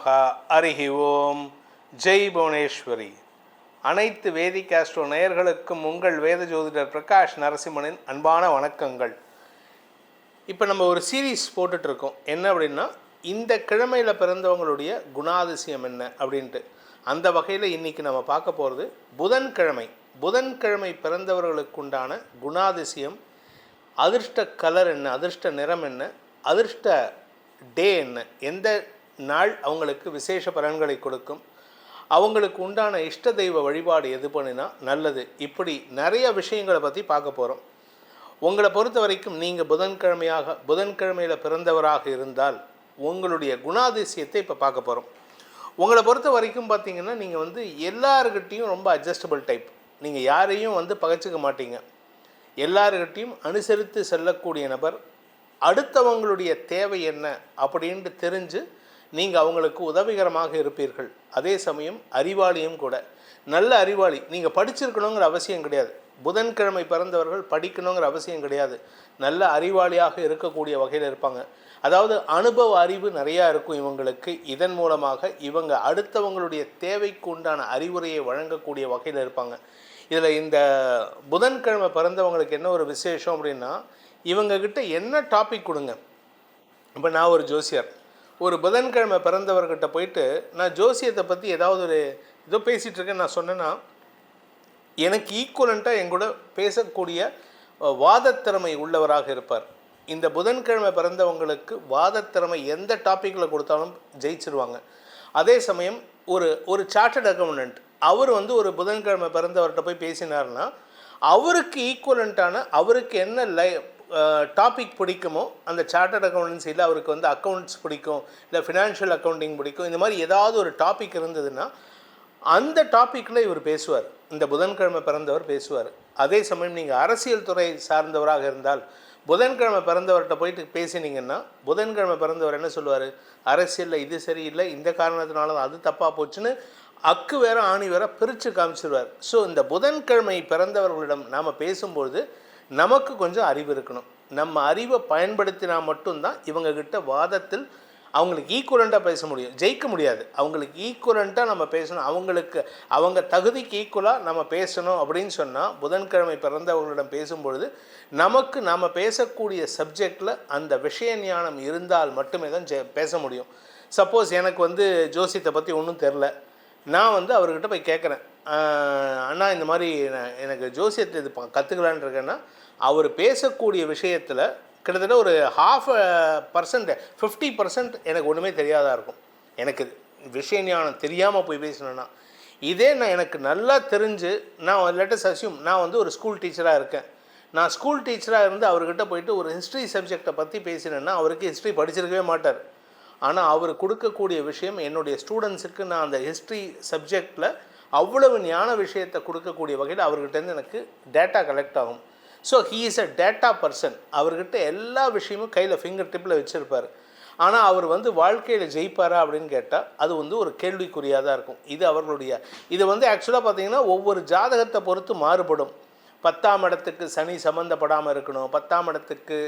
நமக அரிஹி ஓம் ஜெய் புவனேஸ்வரி. அனைத்து வேதிக் ஆஸ்ட்ரோ நேயர்களுக்கும் உங்கள் வேத ஜோதிடர் பிரகாஷ் நரசிம்மனின் அன்பான வணக்கங்கள். இப்போ நம்ம ஒரு சீரீஸ் போட்டுட்ருக்கோம். என்ன அப்படின்னா இந்த கிழமையில் பிறந்தவங்களுடைய குணாதிசயம் என்ன அப்படின்ட்டு. அந்த வகையில் இன்றைக்கி நம்ம பார்க்க போகிறது புதன்கிழமை. புதன்கிழமை பிறந்தவர்களுக்குண்டான குணாதிசயம் அதிர்ஷ்ட கலர் என்ன அதிர்ஷ்ட நிறம் என்ன அதிர்ஷ்ட டே என்ன எந்த நாள் அவங்களுக்கு விசேஷ பலன்களை கொடுக்கும். அவங்களுக்கு உண்டான இஷ்ட தெய்வ வழிபாடு எது பண்ணினா நல்லது. இப்படி நிறைய விஷயங்களை பற்றி பார்க்க போகிறோம் உங்களை பொறுத்த வரைக்கும் நீங்கள் புதன்கிழமையாக புதன்கிழமையில் பிறந்தவராக இருந்தால் உங்களுடைய குணாதிசயத்தை இப்போ பார்க்க போகிறோம் உங்களை பொறுத்த வரைக்கும் பார்த்தீங்கன்னா நீங்கள் வந்து எல்லாருக்கிட்டேயும் ரொம்ப அட்ஜஸ்டபிள் டைப் நீங்கள் யாரையும் வந்து பகைச்சிக்க மாட்டீங்க. எல்லாருக்கிட்டையும் அனுசரித்து செல்லக்கூடிய நபர். அடுத்தவங்களுடைய தேவை என்ன அப்படின்ட்டு தெரிஞ்சு நீங்கள் அவங்களுக்கு உதவிகரமாக இருப்பீர்கள். அதே சமயம் அறிவாளியும் கூட. நல்ல அறிவாளி. நீங்கள் படிச்சிருக்கணுங்கிற அவசியம் கிடையாது. புதன்கிழமை பிறந்தவர்கள் படிக்கணுங்கிற அவசியம் கிடையாது. நல்ல அறிவாளியாக இருக்கக்கூடிய வகையில் இருப்பாங்க. அதாவது அனுபவ அறிவு நிறையா இருக்கும் இவங்களுக்கு. இதன் மூலமாக இவங்க அடுத்தவங்களுடைய தேவைக்கு உண்டான அறிவுரையை வழங்கக்கூடிய வகையில் இருப்பாங்க. இதில் இந்த புதன்கிழமை பிறந்தவங்களுக்கு என்ன ஒரு விசேஷம் அப்படின்னா இவங்கக்கிட்ட என்ன டாபிக் கொடுங்க. இப்போ நான் ஒரு ஜோசியர். ஒரு புதன்கிழமை பிறந்தவர்கிட்ட போயிட்டு நான் ஜோசியத்தை பற்றி ஏதாவது ஒரு ஏதோ பேசிகிட்ருக்கேன் நான் சொன்னேன்னா எனக்கு ஈக்குவலண்ட்டாக எங்கூட பேசக்கூடிய வாதத்திறமை உள்ளவராக இருப்பார். இந்த புதன்கிழமை பிறந்தவங்களுக்கு வாதத்திறமை எந்த டாப்பிக்கில் கொடுத்தாலும் ஜெயிச்சிருவாங்க. அதே சமயம் ஒரு ஒரு சார்ட்டர்ட் அக்கௌண்டன்ட் அவர் வந்து ஒரு புதன்கிழமை பிறந்தவர்கிட்ட போய் பேசினார்னா அவருக்கு ஈக்குவலண்ட்டான அவருக்கு என்ன லை டாபிக் பிடிக்குமோ அந்த சார்ட்டர்ட் அக்கௌண்டன்சியில் அவருக்கு வந்து அக்கௌண்ட்ஸ் பிடிக்கும் இல்லை ஃபினான்ஷியல் அக்கௌண்டிங் பிடிக்கும் இந்த மாதிரி ஏதாவது ஒரு டாபிக் இருந்ததுன்னா அந்த டாப்பிக்கில் இவர் பேசுவார். இந்த புதன்கிழமை பிறந்தவர் பேசுவார். அதே சமயம் நீங்கள் அரசியல் துறை சார்ந்தவராக இருந்தால் புதன்கிழமை பிறந்தவர்கிட்ட போயிட்டு பேசினீங்கன்னா புதன்கிழமை பிறந்தவர் என்ன சொல்லுவார்? அரசியலில் இது சரியில்லை இந்த காரணத்தினால தான் அது தப்பாக போச்சுன்னு அக்கு வேற ஆணி வேற பிரித்து காமிச்சிருவார். ஸோ இந்த புதன்கிழமை பிறந்தவர்களிடம் நாம் பேசும்பொழுது நமக்கு கொஞ்சம் அறிவு இருக்கணும். நம்ம அறிவை பயன்படுத்தினா மட்டும்தான் இவங்கக்கிட்ட வாதத்தில் அவங்களுக்கு ஈக்குவலண்ட்டாக பேச முடியும். ஜெயிக்க முடியாது. அவங்களுக்கு ஈக்குவலண்ட்டாக நம்ம பேசணும். அவங்களுக்கு அவங்க தகுதிக்கு ஈக்குவலாக நம்ம பேசணும் அப்படின்னு சொன்னால் புதன்கிழமை பிறந்தவர்களிடம் பேசும்பொழுது நமக்கு நாம் பேசக்கூடிய சப்ஜெக்டில் அந்த விஷய ஞானம் இருந்தால் மட்டுமே தான் ஜெ பேச முடியும். சப்போஸ் எனக்கு வந்து ஜோசியத்தை பற்றி ஒன்றும் தெரில நான் வந்து அவர்கிட்ட போய் கேட்குறேன் அண்ணா இந்த மாதிரி எனக்கு ஜோசியத்தை இது கற்றுக்கலான் இருக்கேன்னா அவர் பேசக்கூடிய விஷயத்தில் கிட்டத்தட்ட ஒரு ஹாஃப் பர்சன்ட் ஃபிஃப்டி பர்சன்ட் எனக்கு ஒன்றுமே தெரியாதா இருக்கும். எனக்கு விஷய ஞானம் தெரியாமல் போய் பேசினேன்னா இதே நான் எனக்கு நல்லா தெரிஞ்சு நான் லெட்டஸ் அசியூம் நான் வந்து ஒரு ஸ்கூல் டீச்சராக இருக்கேன். நான் ஸ்கூல் டீச்சராக இருந்து அவர்கிட்ட போயிட்டு ஒரு ஹிஸ்ட்ரி சப்ஜெக்டை பற்றி பேசினேன்னா அவருக்கு ஹிஸ்ட்ரி படிச்சிருக்கவே மாட்டார். ஆனால் அவர் கொடுக்கக்கூடிய விஷயம் என்னுடைய ஸ்டூடெண்ட்ஸுக்கு நான் அந்த ஹிஸ்ட்ரி சப்ஜெக்டில் அவ்வளவு ஞான விஷயத்தை கொடுக்கக்கூடிய வகையில் அவர்கிட்டேருந்து எனக்கு டேட்டா கலெக்ட் ஆகும். So he is a data person அவர்கிட்ட எல்லா விஷயமும் கையில் ஃபிங்கர் டிப்பில் வச்சுருப்பார். ஆனால் அவர் வந்து வாழ்க்கையில் ஜெயிப்பாரா அப்படின்னு கேட்டால் அது வந்து ஒரு கேள்விக்குறியாக தான் இருக்கும். இது அவர்களுடைய இது வந்து ஆக்சுவலாக பார்த்தீங்கன்னா ஒவ்வொரு ஜாதகத்தை பொறுத்து மாறுபடும். பத்தாம் இடத்துக்கு சனி சம்மந்தப்படாமல் இருக்கணும். பத்தாம் இடத்துக்கு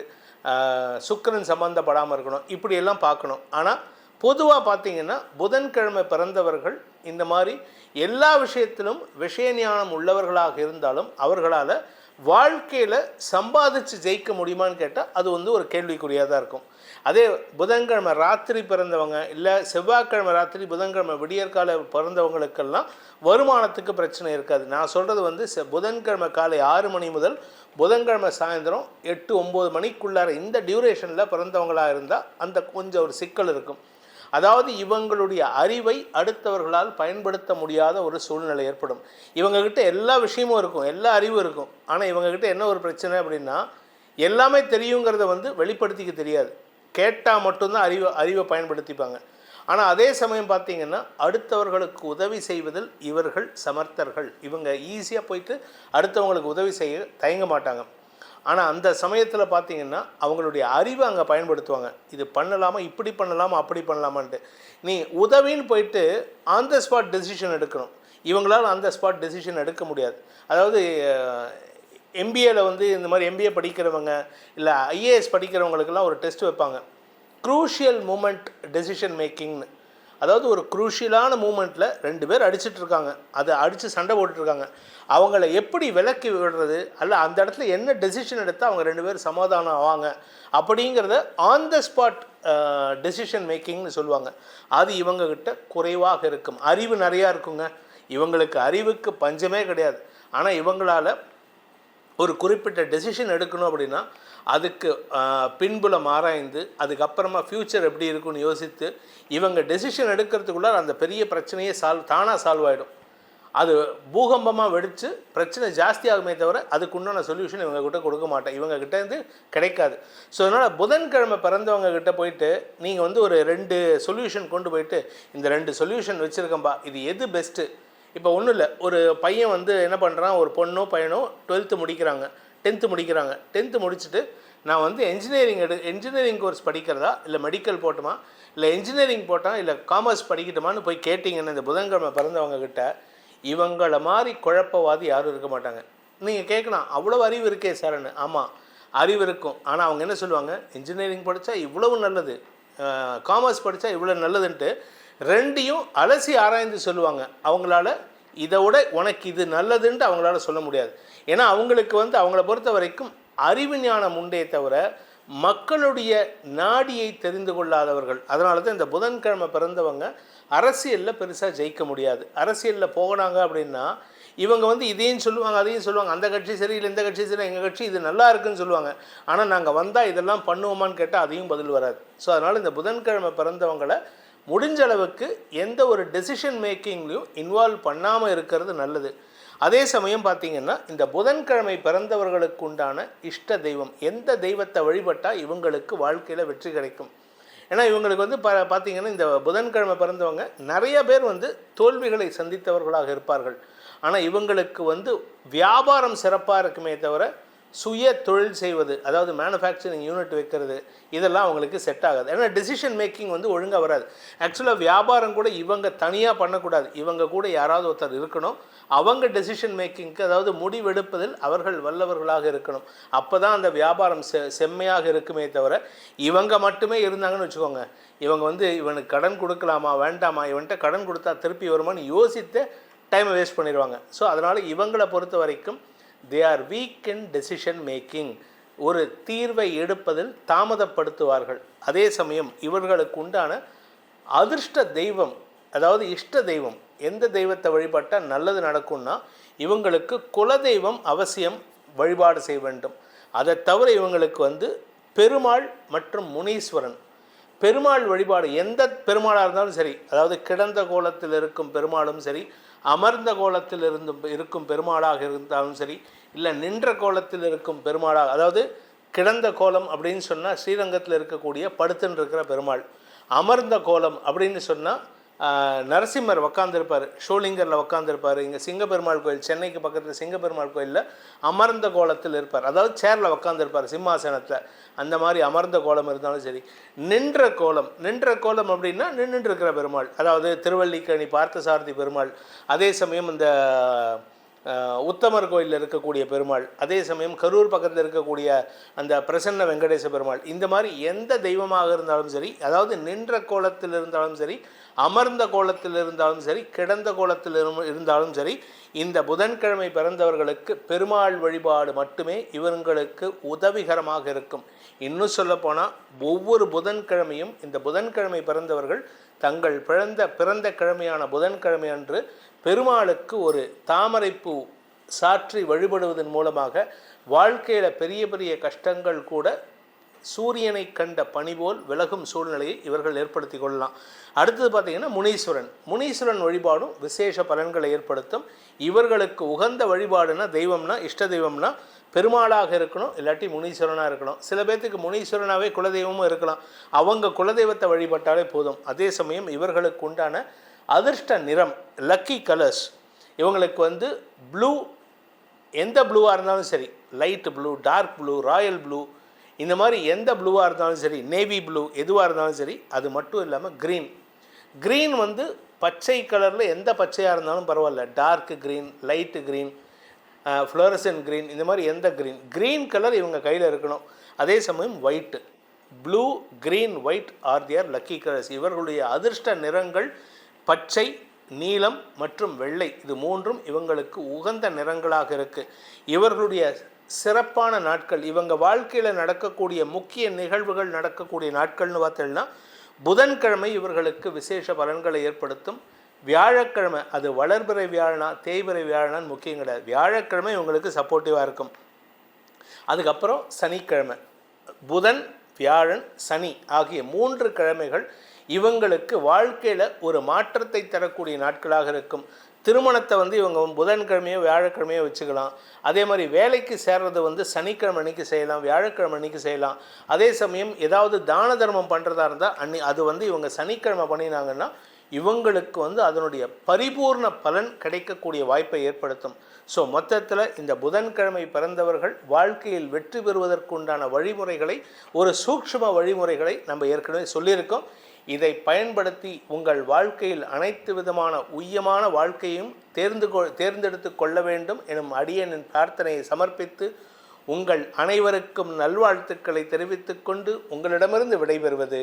சுக்கரன் சுக்கிரன் சம்மந்தப்படாமல் இருக்கணும். இப்படியெல்லாம் பார்க்கணும். ஆனால் பொதுவாக பார்த்தீங்கன்னா புதன்கிழமை பிறந்தவர்கள் இந்த மாதிரி எல்லா விஷயத்திலும் விஷய ஞானம் உள்ளவர்களாக இருந்தாலும் அவர்களால் வாழ்க்கையில் சம்பாதிச்சு ஜெயிக்க முடியுமான்னு கேட்டால் அது வந்து ஒரு கேள்விக்குறியாக தான் இருக்கும். அதே புதன்கிழமை ராத்திரி பிறந்தவங்க இல்லை செவ்வாய்க்கிழமை ராத்திரி புதன்கிழமை விடியற்கால பிறந்தவங்களுக்கெல்லாம் வருமானத்துக்கு பிரச்சனை இருக்காது. நான் சொல்கிறது வந்து செ- புதன்கிழமை காலை ஆறு மணி முதல் புதன்கிழமை சாயந்தரம் எட்டு ஒம்பது மணிக்குள்ளார இந்த டியூரேஷனில் பிறந்தவங்களாக இருந்தால் அந்த கொஞ்சம் ஒரு சிக்கல் இருக்கும். அதாவது இவங்களுடைய அறிவை அடுத்தவர்களால் பயன்படுத்த முடியாத ஒரு சூழ்நிலை ஏற்படும். இவங்கக்கிட்ட எல்லா விஷயமும் இருக்கும் எல்லா அறிவும் இருக்கும். ஆனால் இவங்கக்கிட்ட என்ன ஒரு பிரச்சனை அப்படின்னா எல்லாமே தெரியுங்கிறத வந்து வெளிப்படுத்திக்க தெரியாது. கேட்டால் மட்டும்தான் அறிவை அறிவை பயன்படுத்திப்பாங்க. ஆனால் அதே சமயம் பார்த்தீங்கன்னா அடுத்தவர்களுக்கு உதவி செய்வதில் இவர்கள் சமர்த்தர்கள். இவங்க ஈஸியாக போயிட்டு அடுத்தவங்களுக்கு உதவி செய்ய தயங்க மாட்டாங்க. ஆனால் அந்த சமயத்தில் பார்த்தீங்கன்னா அவங்களுடைய அறிவை அங்கே பயன்படுத்துவாங்க. இது பண்ணலாமா? இப்படி பண்ணலாமா? அப்படி பண்ணலாமான்ட்டு. நீ உதவின்னு போயிட்டு ஆன் த ஸ்பாட் டெசிஷன் எடுக்கணும். இவங்களால் அந்த ஸ்பாட் டெசிஷன் எடுக்க முடியாது. அதாவது எம்பிஏல வந்து இந்த மாதிரி எம்பிஏ படிக்கிறவங்க இல்லை ஐஏஎஸ் படிக்கிறவங்களுக்கெல்லாம் ஒரு டெஸ்ட் வைப்பாங்க. க்ரூஷியல் மூமெண்ட் டெசிஷன் மேக்கிங்னு அதாவது ஒரு குரூஷியலான மூமெண்ட்டில் ரெண்டு பேர் அடிச்சிட்ருக்காங்க அதை அடித்து சண்டை போட்டுட்டுருக்காங்க. அவங்கள எப்படி விலக்கி விடுறது? அல்ல அந்த இடத்துல என்ன டெசிஷன் எடுத்தால் அவங்க ரெண்டு பேரும் சமாதானம் ஆவாங்க? அப்படிங்கிறத ஆன் த ஸ்பாட் டெசிஷன் மேக்கிங்னு சொல்லுவாங்க. அது இவங்கக்கிட்ட குறைவாக இருக்கும். அறிவு நிறையா இருக்குங்க. இவங்களுக்கு அறிவுக்கு பஞ்சமே கிடையாது. ஆனால் இவங்களால ஒரு குறிப்பிட்ட டெசிஷன் எடுக்கணும் அப்படின்னா அதுக்கு பின்புலம் ஆராய்ந்து அதுக்கப்புறமா ஃப்யூச்சர் எப்படி இருக்குன்னு யோசித்து இவங்க டெசிஷன் எடுக்கிறதுக்குள்ள அந்த பெரிய பிரச்சனையே சால்வ் தானாக சால்வ் ஆகிடும் அது பூகம்பமாக வெடித்து பிரச்சனை ஜாஸ்தியாகுமே தவிர அதுக்கு உண்டான சொல்யூஷன் இவங்கக்கிட்ட கொடுக்க மாட்டேன். இவங்கக்கிட்ட இருந்து கிடைக்காது. ஸோ அதனால் புதன்கிழமை பிறந்தவங்க கிட்ட போயிட்டு நீங்கள் வந்து ஒரு ரெண்டு சொல்யூஷன் கொண்டு போயிட்டு இந்த ரெண்டு சொல்யூஷன் வச்சுருக்கம்பா இது எது பெஸ்ட்டு இப்போ ஒன்றும் இல்லை. ஒரு பையன் வந்து என்ன பண்ணுறான் ஒரு பொண்ணோ பையனோ டுவெல்த்து முடிக்கிறாங்க. டென்த்து முடிக்கிறாங்க. டென்த்து முடிச்சுட்டு நான் வந்து என்ஜினியரிங் எடு என்ஜினியரிங் கோர்ஸ் படிக்கிறதா? இல்லை மெடிக்கல் போட்டுமா? இல்லை என்ஜினியரிங் போட்டால் இல்லை காமர்ஸ் படிக்கட்டுமான்னு போய் கேட்டிங்கன்னு இந்த புதன்கிழமை பிறந்தவங்க கிட்ட இவங்கள மாதிரி குழப்பவாதி யாரும் இருக்க மாட்டாங்க. நீங்கள் கேட்கலாம். அவ்வளோ அறிவு இருக்கே சார்னு ஆமாம் அறிவு இருக்கும். ஆனால் அவங்க என்ன சொல்லுவாங்க? இன்ஜினியரிங் படித்தா இவ்வளவு நல்லது. காமர்ஸ் படித்தா இவ்வளோ நல்லதுன்ட்டு ரெண்டையும் அலசி ஆராய்ந்து சொல்லுவாங்க. அவங்களால இதை விட உனக்கு இது நல்லதுன்ட்டு அவங்களால சொல்ல முடியாது. ஏன்னா அவங்களுக்கு வந்து அவங்கள பொறுத்த வரைக்கும் அறிவு ஞானம் உண்டே தவிர மக்களுடைய நாடியை தெரிந்து கொள்ளாதவர்கள். அதனால தான் இந்த புதன்கிழமை பிறந்தவங்க அரசியலில் பெருசாக ஜெயிக்க முடியாது. அரசியலில் போனாங்க அப்படின்னா இவங்க வந்து இதையும் சொல்லுவாங்க அதையும் சொல்லுவாங்க. அந்த கட்சி சரி இல்லை இந்த கட்சி சரி எங்கள் கட்சி இது நல்லா இருக்குன்னு சொல்லுவாங்க. ஆனால் நாங்கள் வந்தால் இதெல்லாம் பண்ணுவோமான்னு கேட்டால் அதையும் பதில் வராது. ஸோ அதனால் இந்த புதன்கிழமை பிறந்தவங்களை முடிஞ்ச அளவுக்கு எந்த ஒரு டெசிஷன் மேக்கிங்லையும் இன்வால்வ் பண்ணாமல் இருக்கிறது நல்லது. அதே சமயம் பார்த்தீங்கன்னா இந்த புதன்கிழமை பிறந்தவர்களுக்கு உண்டான இஷ்ட தெய்வம் எந்த தெய்வத்தை வழிபட்டால் இவங்களுக்கு வாழ்க்கையில் வெற்றி கிடைக்கும்? ஏன்னா இவங்களுக்கு வந்து ப பார்த்தீங்கன்னா இந்த புதன்கிழமை பிறந்தவங்க நிறைய பேர் வந்து தோல்விகளை சந்தித்தவர்களாக இருப்பார்கள். ஆனால் இவங்களுக்கு வந்து வியாபாரம் சிறப்பாக இருக்குமே தவிர சுய தொழில் செய்வது அதாவது மேனுஃபேக்சரிங் யூனிட் வைக்கிறது இதெல்லாம் அவங்களுக்கு செட் ஆகாது. ஏன்னா டெசிஷன் மேக்கிங் வந்து ஒழுங்காக வராது. ஆக்சுவலாக வியாபாரம் கூட இவங்க தனியாக பண்ணக்கூடாது. இவங்க கூட யாராவது ஒருத்தர் இருக்கணும். அவங்க டெசிஷன் மேக்கிங்க்கு அதாவது முடிவெடுப்பதில் அவர்கள் வல்லவர்களாக இருக்கணும். அப்போ தான் அந்த வியாபாரம் செ செம்மையாக இருக்குமே தவிர இவங்க மட்டுமே இருந்தாங்கன்னு வச்சுக்கோங்க. இவங்க வந்து இவனுக்கு கடன் கொடுக்கலாமா வேண்டாமா இவன்கிட்ட கடன் கொடுத்தா திருப்பி வருமான்னு யோசித்து டைமை வேஸ்ட் பண்ணிடுவாங்க. ஸோ அதனால் இவங்களை பொறுத்த வரைக்கும் they are weak in decision making ஒரு தீர்வை எடுப்பதில் தாமதப்படுத்துவார்கள். அதே சமயம் இவர்களுக்கு உண்டான அதிர்ஷ்ட தெய்வம் அதாவது இஷ்ட தெய்வம் எந்த தெய்வத்தை வழிபட்டால் நல்லது நடக்கும்னா இவங்களுக்கு குலதெய்வம் அவசியம் வழிபாடு செய்ய வேண்டும். அதை தவிர இவங்களுக்கு வந்து பெருமாள் மற்றும் முனீஸ்வரன். பெருமாள் வழிபாடு எந்த பெருமாளாக இருந்தாலும் சரி அதாவது கிடந்த கோலத்தில் இருக்கும் பெருமாளும் சரி அமர்ந்த கோலத்தில் இருந்து இருக்கும் பெருமாளாக இருந்தாலும் சரி இல்லை நின்ற கோலத்தில் இருக்கும் பெருமாளாக அதாவது கிடந்த கோலம் அப்படின்னு சொன்னால் ஸ்ரீரங்கத்தில் இருக்கக்கூடிய படுத்துன்னு இருக்கிற பெருமாள். அமர்ந்த கோலம் அப்படின்னு சொன்னால் நரசிம்மர் உக்காந்துருப்பார் ஷோலிங்கரில் உக்காந்துருப்பார். இங்கே சிங்கப்பெருமாள் கோயில் சென்னைக்கு பக்கத்தில் சிங்கப்பெருமாள் கோயிலில் அமர்ந்த கோலத்தில் இருப்பார். அதாவது சேரில் உக்காந்துருப்பார் சிம்மாசனத்தில். அந்த மாதிரி அமர்ந்த கோலம் இருந்தாலும் சரி நின்ற கோலம் நின்ற கோலம் அப்படின்னா நின்றுட்டு இருக்கிற பெருமாள். அதாவது திருவல்லிக்கணி பார்த்தசாரதி பெருமாள். அதே சமயம் இந்த உத்தமர் கோயிலில் இருக்கக்கூடிய பெருமாள் அதே சமயம் கரூர் பக்கத்தில் இருக்கக்கூடிய அந்த பிரசன்ன வெங்கடேச பெருமாள் இந்த மாதிரி எந்த தெய்வமாக இருந்தாலும் சரி அதாவது நின்ற கோலத்தில் இருந்தாலும் சரி அமர்ந்த கோலத்தில் இருந்தாலும் சரி கிடந்த கோலத்தில் இரு- இருந்தாலும் சரி இந்த புதன்கிழமை பிறந்தவர்களுக்கு பெருமாள் வழிபாடு மட்டுமே இவங்களுக்கு உதவிகரமாக இருக்கும். இன்னும் சொல்லப்போனால் ஒவ்வொரு புதன்கிழமையும் இந்த புதன்கிழமை பிறந்தவர்கள் தங்கள் பிறந்த பிறந்த கிழமையான புதன்கிழமை அன்று பெருமாளுக்கு ஒரு தாமரைப்பூ சாற்றி வழிபடுவதன் மூலமாக வாழ்க்கையில் பெரிய பெரிய கஷ்டங்கள் கூட சூரியனை கண்ட பணிபோல் விலகும் சூழ்நிலையை இவர்கள் ஏற்படுத்தி கொள்ளலாம். அடுத்தது பார்த்தீங்கன்னா முனீஸ்வரன். முனீஸ்வரன் வழிபாடும் விசேஷ பலன்களை ஏற்படுத்தும். இவர்களுக்கு உகந்த வழிபாடுனா தெய்வம்னா இஷ்ட தெய்வம்னா பெருமாளாக இருக்கணும் இல்லாட்டி முனீஸ்வரனாக இருக்கணும். சில பேர்த்துக்கு முனீஸ்வரனாகவே குலதெய்வமும் இருக்கலாம். அவங்க குலதெய்வத்தை வழிபட்டாலே போதும். அதே சமயம் இவர்களுக்கு உண்டான அதிர்ஷ்ட நிறம் லக்கி கலர்ஸ் இவங்களுக்கு வந்து ப்ளூ எந்த ப்ளூவாக இருந்தாலும் சரி light blue dark blue royal blue இந்த மாதிரி எந்த ப்ளூவாக இருந்தாலும் சரி நேவி ப்ளூ எதுவாக இருந்தாலும் சரி அது மட்டும் இல்லாமல் க்ரீன் க்ரீன் வந்து பச்சை கலரில் எந்த பச்சையாக இருந்தாலும் பரவாயில்ல. Dark green light green fluorescent green இந்த மாதிரி எந்த க்ரீன் க்ரீன் கலர் இவங்க கையில் இருக்கணும். அதே சமயம் white blue green white are their lucky colours இவர்களுடைய அதிர்ஷ்ட நிறங்கள் பச்சை நீலம் மற்றும் வெள்ளை. இது மூன்றும் இவங்களுக்கு உகந்த நிறங்களாக இருக்குது இவர்களுடைய சிறப்பான நாட்கள் இவங்க வாழ்க்கையில் நடக்கக்கூடிய முக்கிய நிகழ்வுகள் நடக்கக்கூடிய நாட்கள்னு பார்த்தோம்னா புதன்கிழமை இவர்களுக்கு விசேஷ பலன்களை ஏற்படுத்தும். வியாழக்கிழமை அது வளர்பிறை வியாழனா தேய்பிறை வியாழனான்னு முக்கியம் கிடையாது. வியாழக்கிழமை இவங்களுக்கு சப்போர்ட்டிவாக இருக்கும். அதுக்கப்புறம் சனிக்கிழமை புதன் வியாழன் சனி ஆகிய மூன்று கிழமைகள் இவங்களுக்கு வாழ்க்கையில் ஒரு மாற்றத்தை தரக்கூடிய நாட்களாக இருக்கும். திருமணத்தை வந்து இவங்க புதன்கிழமையோ வியாழக்கிழமையோ வச்சுக்கலாம். அதே மாதிரி வேலைக்கு சேர்றது வந்து சனிக்கிழமை அன்னைக்கு செய்யலாம் வியாழக்கிழமை அன்னைக்கு செய்யலாம். அதே சமயம் ஏதாவது தான தர்மம் பண்ணுறதா இருந்தால் அன்னி அது வந்து இவங்க சனிக்கிழமை பண்ணினாங்கன்னா இவங்களுக்கு வந்து அதனுடைய பரிபூர்ண பலன் கிடைக்கக்கூடிய வாய்ப்பை ஏற்படுத்தும். ஸோ மொத்தத்தில் இந்த புதன்கிழமை பிறந்தவர்கள் வாழ்க்கையில் வெற்றி பெறுவதற்குண்டான வழிமுறைகளை ஒரு சூக்ஷ்ம வழிமுறைகளை நம்ம ஏற்கனவே சொல்லியிருக்கோம். இதை பயன்படுத்தி உங்கள் வாழ்க்கையில் அனைத்து விதமான உய்யமான வாழ்க்கையும் தேர்ந்து கொ தேர்ந்தெடுத்து கொள்ள வேண்டும் எனும் அடியனின் பிரார்த்தனையை சமர்ப்பித்து உங்கள் அனைவருக்கும் நல்வாழ்த்துக்களை தெரிவித்துக்கொண்டு உங்களிடமிருந்து விடைபெறுவது